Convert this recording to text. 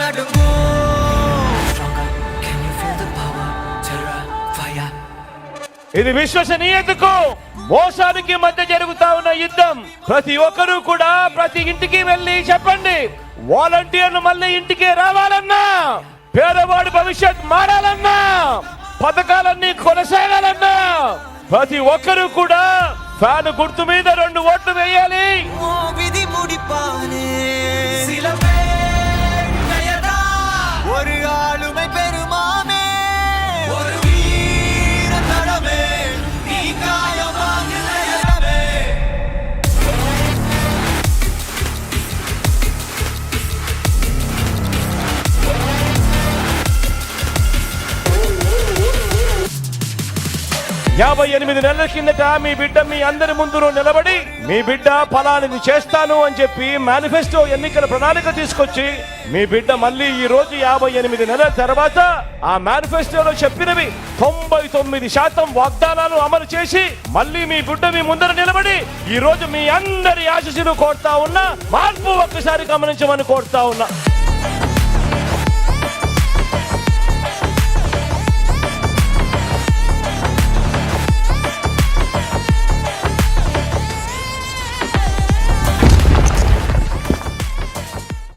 నడుము. ఇది విశ్వసనీయతకు మోసానికి మధ్య జరుగుతా ఉన్న యుద్ధం. ప్రతి ఒక్కరూ కూడా ప్రతి ఇంటికి వెళ్ళి చెప్పండి. వాలంటీర్లు మళ్ళీ ఇంటికి రావాలన్నా పేదవాడి భవిష్యత్ మారాలన్నా పథకాలన్నీ కొనసాగాలన్నా ప్రతి ఒక్కరూ కూడా ఫ్యాన్ గుర్తు మీద రెండు ఓట్లు వేయాలి. యాభై ఎనిమిది నెలల కిందట మీ బిడ్డ మీ అందరి ముందు నిలబడి మీ బిడ్డ ఫలానిది చేస్తాను అని చెప్పి మేనిఫెస్టో ఎన్నికల ప్రణాళిక తీసుకొచ్చి మీ బిడ్డ మళ్ళీ ఈ రోజు యాభై ఎనిమిది నెలల తర్వాత ఆ మేనిఫెస్టోలో చెప్పినవి తొంభై తొమ్మిది శాతం వాగ్దానాలు అమలు చేసి మళ్ళీ మీ బిడ్డ మీ ముందర నిలబడి ఈ రోజు మీ అందరి ఆశీస్సులు కోరుతా ఉన్నా మార్పు ఒక్కసారి గమనించమని కోరుతా ఉన్నా.